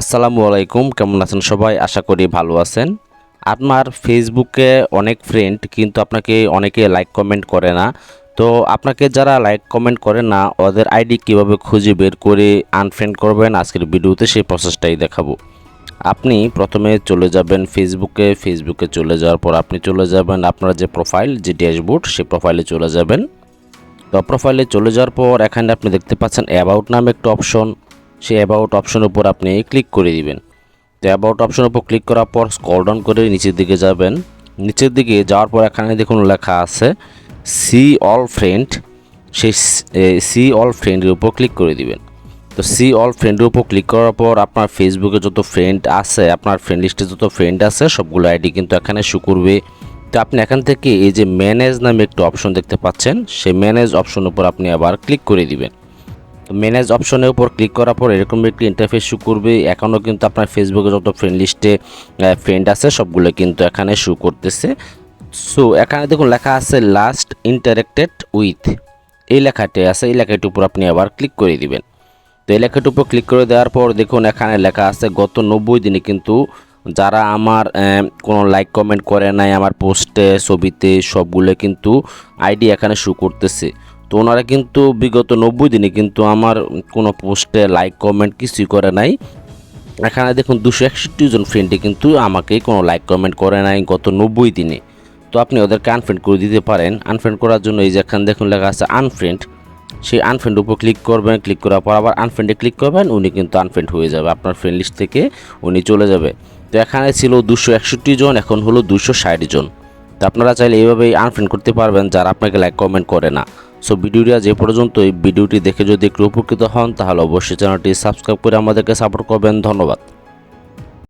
আসসালামু আলাইকুম, কেমন আছেন সবাই? আশা করি ভালো আছেন। আপনার ফেসবুকে অনেক ফ্রেন্ড কিন্তু আপনাকে অনেকে লাইক কমেন্ট করে না। তো আপনাকে যারা লাইক কমেন্ট করে না, ওদের আইডি কীভাবে খুঁজে বের করে আনফ্রেন্ড করবেন, আজকের ভিডিওতে সেই প্রসেসটাই দেখাবো। আপনি প্রথমে চলে যাবেন ফেসবুকে ফেসবুকে চলে যাওয়ার পর আপনি চলে যাবেন আপনার যে প্রোফাইল যে ড্যাশবোর্ড সেই প্রোফাইলে চলে যাবেন। তো প্রোফাইলে চলে যাওয়ার পর এখানে আপনি দেখতে পাচ্ছেন অ্যাবাউট নামে একটা অপশন সেই অ্যাবাউট অপশনের উপর আপনি ক্লিক করে দিবেন। তো অ্যাবাউট অপশনের উপর ক্লিক করার পর স্কল ডাউন করে নিচের দিকে যাবেন। নিচের দিকে যাওয়ার পর এখানে দেখুন লেখা আছে সি অল ফ্রেন্ড সেই সি অল ফ্রেন্ডের উপর ক্লিক করে দিবেন। তো সি অল ফ্রেন্ডের উপর ক্লিক করার পর আপনার ফেসবুকে যত ফ্রেন্ড আছে, আপনার ফ্রেন্ড লিস্টে যত ফ্রেন্ড আছে, সবগুলো আইডি কিন্তু এখানে শো করবে। তো আপনি এখান থেকে এই যে ম্যানেজ নামে একটু অপশন দেখতে পাচ্ছেন, সেই ম্যানেজ অপশন উপর আপনি আবার ক্লিক করে দিবেন। তো ম্যানেজ অপশনের উপর ক্লিক করার পর এরকম একটি ইন্টারফেস শো করবে। এখনও কিন্তু আপনার ফেসবুকে যত ফ্রেন্ড লিস্টে ফ্রেন্ড আছে, সবগুলো কিন্তু এখানে শু করতেছে। সো এখানে দেখুন লেখা আছে লাস্ট ইন্টারেক্টেড উইথ এই লেখাটি আছে, এই লেখাটির উপর আপনি আবার ক্লিক করে দিবেন। তো এই লেখাটির উপর ক্লিক করে দেওয়ার পর দেখুন এখানে লেখা আছে, গত নব্বই দিনে কিন্তু যারা আমার কোনো লাইক কমেন্ট করে নাই আমার পোস্টে ছবিতে, সবগুলো কিন্তু আইডি এখানে শু করতেছে। তো ওনারা কিন্তু বিগত নব্বই দিনে কিন্তু আমার কোনো পোস্টে লাইক কমেন্ট কিছুই করে নাই। এখানে দেখুন দুশো একষট্টি জন ফ্রেন্ডে কিন্তু আমাকে কোনো লাইক কমেন্ট করে নাই গত নব্বই দিনে। তো আপনি ওদেরকে আনফ্রেন্ড করে দিতে পারেন। আনফ্রেন্ড করার জন্য এই যে এখানে দেখুন লেখা আছে আনফ্রেন্ড সেই আনফ্রেন্ড উপর ক্লিক করবেন ক্লিক করার পর আবার আনফ্রেন্ডে ক্লিক করবেন, উনি কিন্তু আনফ্রেন্ড হয়ে যাবে আপনার ফ্রেন্ড লিস্ট থেকে, উনি চলে যাবে। তো এখানে ছিল দুশো একষট্টি জন, এখন হলো দুশো ষাট জন। তো আপনারা চাইলে এইভাবেই আনফ্রেন্ড করতে পারবেন, যারা আপনাকে লাইক কমেন্ট করে না। সো ভিডিওটি আজ এ পর্যন্ত এই ভিডিওটি দেখে যদি একটু উপকৃত হন, তাহলে অবশ্যই চ্যানেলটি সাবস্ক্রাইব করে আমাদেরকে সাপোর্ট করবেন। ধন্যবাদ।